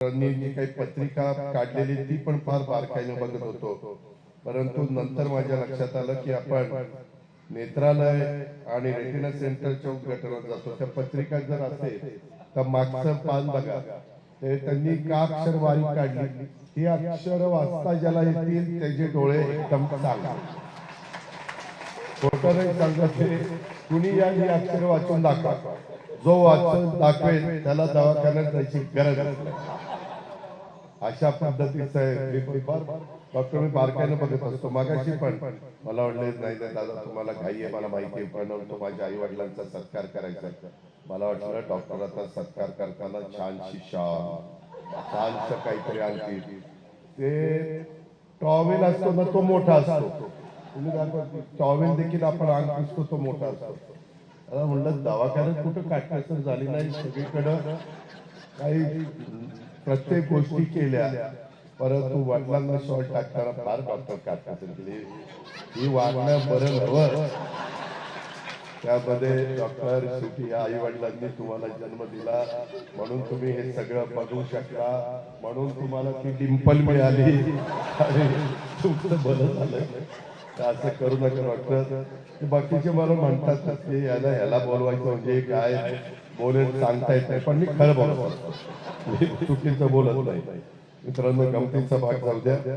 जी काही पत्रिका काढलेली ती पण फार बारकाईने बघत होतो परंतु नंतर माझ्या लक्षात आलं की आपण नेत्रालय आणि रेटिना सेंटरच्या उद्घाटनात जातो. त्या पत्रिका जर असेल तर मागचं पान बघा. ते त्यांनी का अक्षरवारी काढली? ही अक्षर वाचता ज्याला येतील त्याचे डोळे एकदम चांगले नाही सांगत कुणी या ही अक्षर वाचून दाखवा. जो वाचून दाखवेल त्याला दवाखान्यात जायची गरज नाही. अशा पद्धतीचं आहे. मी फार डॉक्टर मी बारकाईनं बघत असतो. मागाशी पण मला वाटलं नाही नाही दादा तुम्हाला घाई आहे मला माहिती आहे. पण तो माझ्या आई वडिलांचा सत्कार करायचा. मला वाटलं डॉक्टरांचा सत्कार करताना छानशी शाल छानसं काहीतरी आणखी. ते टॉवेल असतो ना तो मोठा असतो. तुम्ही टॉवेल देखील आपण अंग पुसतो तो मोठा असतो. आता म्हणलं दवाखान्यात कुठं काटकसर झाली नाही सगळीकडं काही प्रत्येक गोष्टी केल्या. परंतु वडिलांना शॉर्ट टाकताना फार डॉक्टर काटकसर केली? ही वागणं बरं हवं त्यामध्ये डॉक्टर शेवटी आई वडिलांनी तुम्हाला जन्म दिला. म्हणून तुम्ही हे सगळं बघू शकता. म्हणून तुम्हाला ती डिंपल मिळाली. आणि तुमचं बरं झालं. असं करू नका डॉक्टर. बाकीचे मला म्हणतात ते की याला ह्याला बोलवायचं म्हणजे काय? बोलेल सांगता येत नाही पण मी खरं बोलत. मी चुकीचं बोलत नाही. मित्रांनो गमतीचा भाग जाऊ द्या.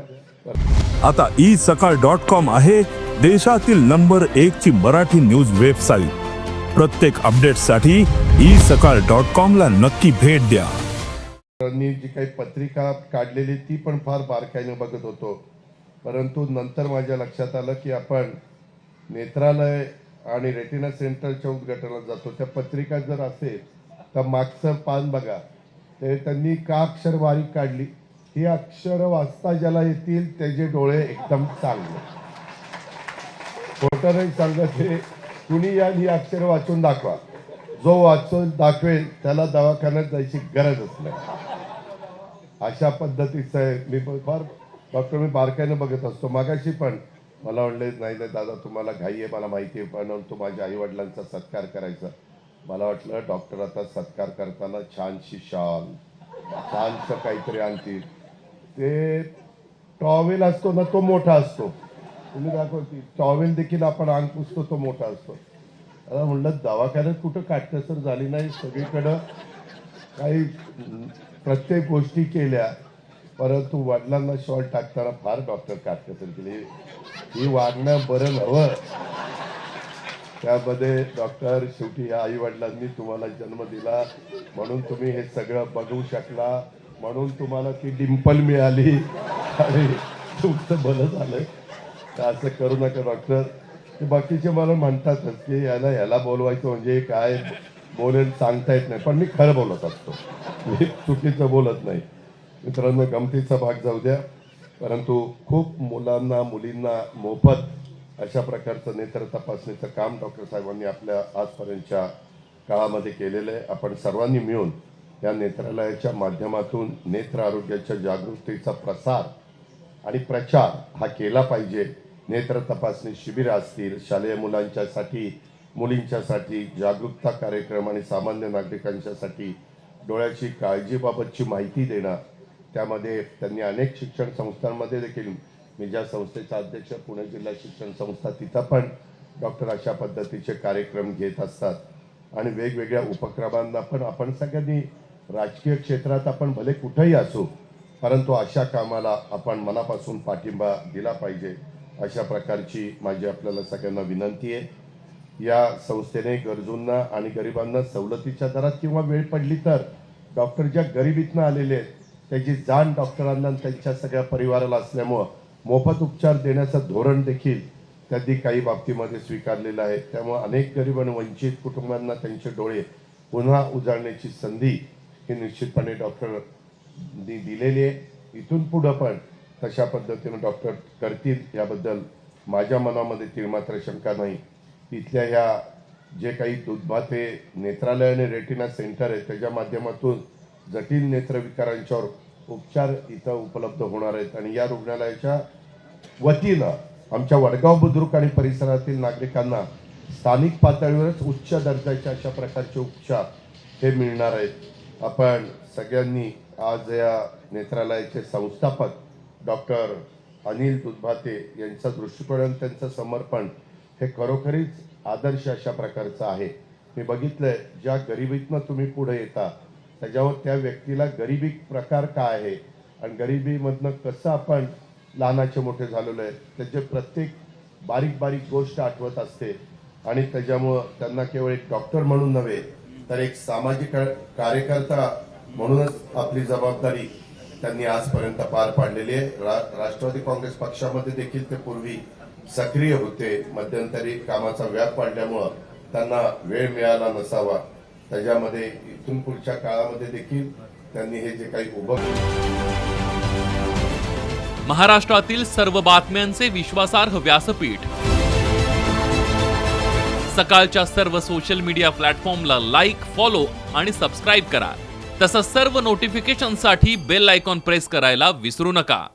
आता ई सकाळ डॉट कॉम आहे देशातील नंबर एक ची मराठी न्यूज वेबसाईट प्रत्येक अपडेटसाठी ई सकाळ डॉट कॉम ला नक्की भेट द्या. जी काही पत्रिका काढलेली ती पण फार बारकाईने बघत होतो. परंतु नंतर माझ्या लक्षात आलं की आपण नेत्रालय आणि रेटिना सेंटरच्या उद्घाटनात जातो. त्या पत्रिका जर असेल तर मागचं पान बघा. ते त्यांनी का अक्षर बारीक काढली? ही अक्षर वाचता ज्याला येतील त्याचे डोळे एकदम चांगले. खोटं नाही सांगत हे. कुणी या ही अक्षर वाचून दाखवा. जो वाचून दाखवेल त्याला दवाखान्यात जायची गरजच नाही अशा पद्धतीचं आहे. मी फार डॉक्टर मी बारकाईनं बघत असतो. मागाशी पण मला वाटले नाही नाही दादा तुम्हाला घाई आहे मला माहिती आहे पण तो माझ्या आईवडिलांचा सत्कार करायचा. मला वाटलं डॉक्टर आता सत्कार करताना छानशी शाल छानसं काहीतरी आणतील. ते टॉवेल असतो ना तो मोठा असतो. तुम्ही दाखवते टॉवेल देखील आपण अंग पुसतो तो मोठा असतो. आता म्हणलं दवाखान्यात कुठं काटकसर झाली नाही? सगळीकडं काही प्रत्येक गोष्टी केल्या. परंतु वडिलांना शॉर्ट टाकताना फार डॉक्टर काटकसर केली. ही वागणं बरं नव्हं. त्यामध्ये डॉक्टर शेवटी या आई वडिलांनी तुम्हाला जन्म दिला. म्हणून तुम्ही हे सगळं बघू शकला. म्हणून तुम्हाला ती डिंपल मिळाली. आणि तुमचं बरं झालं. तर असं करू नका डॉक्टर. ते बाकीचे मला म्हणतातच की याला ह्याला बोलवायचं म्हणजे काय? बोलेल सांगता येत नाही. पण मी खरं बोलत असतो. मी चुकीचं बोलत नाही. मित्रांनो गमतीचा भाग जाऊ द्या. परंतु खूप मुलांना मुलींना मोफत अशा प्रकारचं नेत्र तपासणीचं काम डॉक्टर साहेबांनी आपल्या आजपर्यंतच्या काळामध्ये केलेलं आहे. आपण सर्वांनी मिळून या नेत्रालयाच्या माध्यमातून नेत्र आरोग्याच्या जागृतीचा प्रसार आणि प्रचार हा केला पाहिजे. नेत्र तपासणी शिबिरं असतील शालेय मुलांच्यासाठी मुलींच्यासाठी जागरूकता कार्यक्रम आणि सामान्य नागरिकांच्यासाठी डोळ्याची काळजीबाबतची माहिती देणं त्यामध्ये त्यांनी अनेक शिक्षण संस्थांमध्ये देखील मी ज्या संस्थेचा अध्यक्ष पुणे जिल्हा शिक्षण संस्था तिथं पण डॉक्टर अशा पद्धतीचे कार्यक्रम घेत असतात. आणि वेगवेगळ्या उपक्रमांना पण आपण सगळ्यांनी राजकीय क्षेत्रात आपण भले कुठंही असू परंतु अशा कामाला आपण मनापासून पाठिंबा दिला पाहिजे अशा प्रकारची माझी आपल्याला सगळ्यांना विनंती आहे. या संस्थेने गरजूंना आणि गरिबांना सवलतीच्या दरात किंवा वेळ पडली तर डॉक्टर ज्या गरिबीतनं आलेले आहेत त्याची जाण डॉक्टरांना आणि त्यांच्या सगळ्या परिवाराला असल्यामुळं मोफत उपचार देण्याचं धोरण देखील त्यांनी काही बाबतीमध्ये स्वीकारलेलं आहे. त्यामुळे अनेक गरीब आणि वंचित कुटुंबांना त्यांचे डोळे पुन्हा उजाळण्याची संधी ही निश्चितपणे डॉक्टरनी दिलेली आहे. इथून पुढं पण तशा पद्धतीनं डॉक्टर करतील याबद्दल माझ्या मनामध्ये तीळमात्र शंका नाही. इथल्या ह्या जे काही दुधभाते नेत्रालय आणि रेटिना सेंटर आहे त्याच्या माध्यमातून जटिल नेत्रविकारांच्यावर उपचार इथं उपलब्ध होणार आहेत. आणि या रुग्णालयाच्या वतीनं आमच्या वडगाव बुद्रुक आणि परिसरातील नागरिकांना स्थानिक पातळीवरच उच्च दर्जाचे अशा प्रकारचे उपचार हे मिळणार आहेत. आपण सगळ्यांनी आज या नेत्रालयाचे संस्थापक डॉक्टर अनिल दुधभाते यांचा दृष्टिकोन आणि त्यांचं समर्पण हे खरोखरीच आदर्श अशा प्रकारचं आहे. मी बघितलं ज्या गरिबीतनं तुम्ही पुढे येता त्याच्यावर त्या व्यक्तीला गरिबी प्रकार काय आहे? आणि गरिबीमधनं कसं आपण लहानाचे मोठे झालेलो आहे? त्याचे प्रत्येक बारीक बारीक गोष्ट आठवत असते. आणि त्याच्यामुळं त्यांना केवळ एक डॉक्टर म्हणून नव्हे तर एक सामाजिक कार्यकर्ता म्हणूनच आपली जबाबदारी त्यांनी आजपर्यंत पार पाडलेली आहे. रा- राष्ट्रवादी काँग्रेस पक्षामध्ये देखील ते पूर्वी सक्रिय होते. मध्यंतरी कामाचा व्याप पाडल्यामुळं त्यांना वेळ मिळाला नसावा. त्याच्यामध्ये इथून पुढच्या काळामध्ये देखील त्यांनी हे जे काही उभं महाराष्ट्रातील सर्व बातम्यांचे विश्वासार्ह व्यासपीठ. सकाळच्या सर्व सोशल मीडिया प्लॅटफॉर्मला लाईक फॉलो आणि सबस्क्राईब करा. तसंच सर्व नोटिफिकेशनसाठी बेल आयकॉन प्रेस करायला विसरू नका.